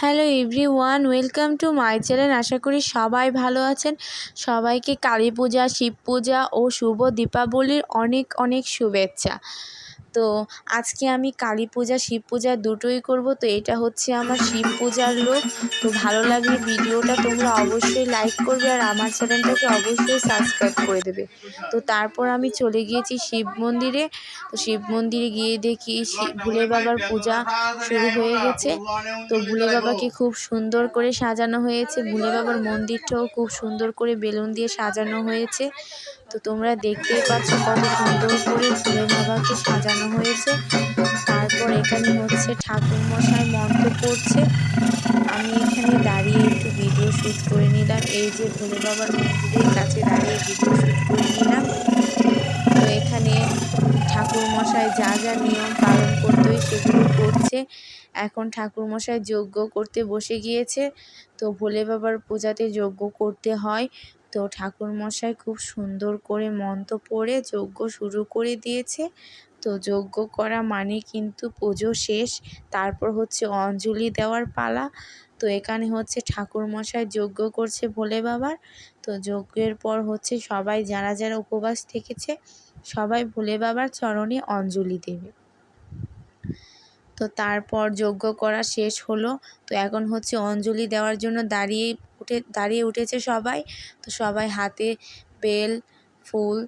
Hello everyone welcome to my channel আশা করি সবাই ভালো আছেন। সবাইকে কালী পূজা, শিব পূজা ও শুভ দীপাবলির অনেক অনেক শুভেচ্ছা। তো আজকে আমি কালী পূজা, শিব পূজা দুটোই করব। তো এটা হচ্ছে আমার শিব পূজার লোক। তো ভালো লাগলে ভিডিওটা তোমরা অবশ্যই লাইক করবে আর আমার চ্যানেলটাকে অবশ্যই সাবস্ক্রাইব করে দেবে। তো তারপর আমি চলে গিয়েছি শিব মন্দিরে। তো শিব মন্দিরে গিয়ে দেখি ভোলে বাবার পূজা শুরু হয়ে গেছে। তো ভুলে বাবাকে খুব সুন্দর করে সাজানো হয়েছে। ভুলে বাবার মন্দিরটাও খুব সুন্দর করে বেলুন দিয়ে সাজানো হয়েছে। তো তোমরা দেখতেই পাচ্ছ কত সুন্দর করে ভোলে বাবাকে সাজানো হয়েছে। তারপর এখানে হচ্ছে ঠাকুর মশাই মন্ত্র পড়ছে। আমি এখানে দাঁড়িয়ে একটু ভিডিও শ্যুট করে নিলাম। এই যে ভোলে বাবার মন্দিরের কাছে দাঁড়িয়ে ভিডিও শ্যুট করে নিলাম। তো এখানে ঠাকুর মশাই যা যা নিয়ম পালন করতে হয় সেগুলো করছে। এখন ঠাকুর মশাই যজ্ঞ করতে বসে গিয়েছে। তো ভোলে বাবার পূজাতে যজ্ঞ করতে হয়। তো ঠাকুর মশাই খুব সুন্দর করে মন্ত্র পড়ে যজ্ঞ শুরু করে দিয়েছে। তো যজ্ঞ করা মানে কিন্তু পুজো শেষ, তারপর হচ্ছে অঞ্জলি দেওয়ার পালা। তো এখানে হচ্ছে ঠাকুর মশাই যজ্ঞ করছে ভোলে বাবার। তো যজ্ঞের পর হচ্ছে সবাই যারা যারা উপবাস থেকেছে, সবাই ভোলে বাবার চরণে অঞ্জলি দেবে। তো তারপর যজ্ঞ করা শেষ হলো। তো এখন হচ্ছে অঞ্জলি দেওয়ার জন্য দাঁড়িয়ে উঠে, দাঁড়িয়ে উঠেছে সবাই। তো সবাই হাতে বেল, ফুল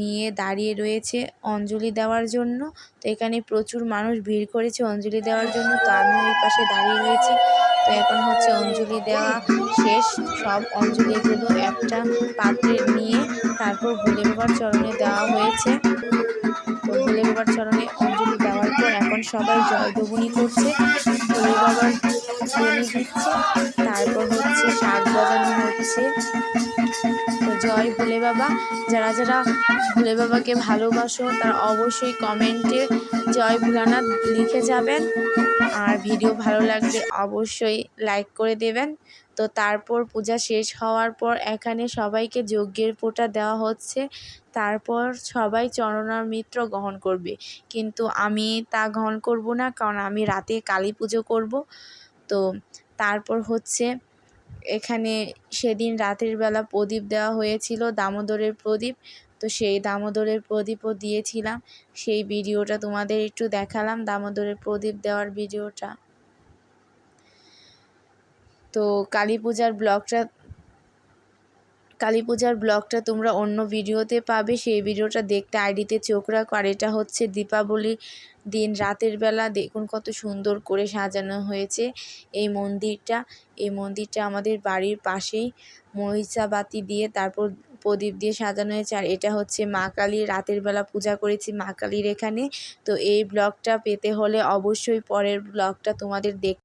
নিয়ে দাঁড়িয়ে রয়েছে অঞ্জলি দেওয়ার জন্য। তো এখানে প্রচুর মানুষ ভিড় করেছে অঞ্জলি দেওয়ার জন্য। তো আমি ওই পাশে দাঁড়িয়ে রয়েছি। তো এখন হচ্ছে অঞ্জলি দেওয়া শেষ। সব অঞ্জলিগুলো একটা পাত্রে নিয়ে তারপর ভোলে বাবার চরণে দেওয়া হয়েছে। তো ভোলে বাবার চরণে অঞ্জলি সবাই জয়ধ্বনি করছে। বাবার ধ্বনি দিচ্ছে, তারপর হচ্ছে শাক বাজানো হচ্ছে। তো জয় ভোলে বাবা, যারা যারা ভোলে বাবাকে ভালোবাসো, তারা অবশ্যই কমেন্টে জয় ভোলানাথ লিখে যাবেন। আর ভিডিও ভালো লাগলে অবশ্যই লাইক করে দেবেন। তো তারপর পূজা শেষ হওয়ার পর এখানে সবাইকে যজ্ঞের ফোঁটা দেওয়া হচ্ছে। তারপর সবাই চরণামৃত্র গ্রহণ করবে। কিন্তু আমি তা গ্রহণ করব না, কারণ আমি রাতে কালী পুজো করব। তো তারপর হচ্ছে এখানে সেদিন রাতের বেলা প্রদীপ দেওয়া হয়েছিল, দামোদরের প্রদীপ। তো সেই দামোদরের প্রদীপও দিয়েছিলাম। সেই ভিডিওটা তোমাদের একটু দেখালাম, দামোদরের প্রদীপ দেওয়ার ভিডিওটা। তো কালী পূজার ব্লগটা, কালী পূজার ব্লগটা তোমরা অন্য ভিডিওতে পাবে। সেই ভিডিওটা দেখতে আইডিতে চোখ রাখো। আর এটা হচ্ছে দীপাবলির দিন। রাতের বেলা দেখুন কত সুন্দর করে সাজানো হয়েছে এই মন্দিরটা। এই মন্দিরটা আমাদের বাড়ির পাশেই মহিষাবাতি দিয়ে তারপর প্রদীপ দিয়ে সাজানো হয়েছে। আর এটা হচ্ছে মা কালীর রাতের বেলা পূজা করেছি মা কালীর এখানে। তো এই ব্লগটা পেতে হলে অবশ্যই পরের ব্লগটা তোমাদের দেখ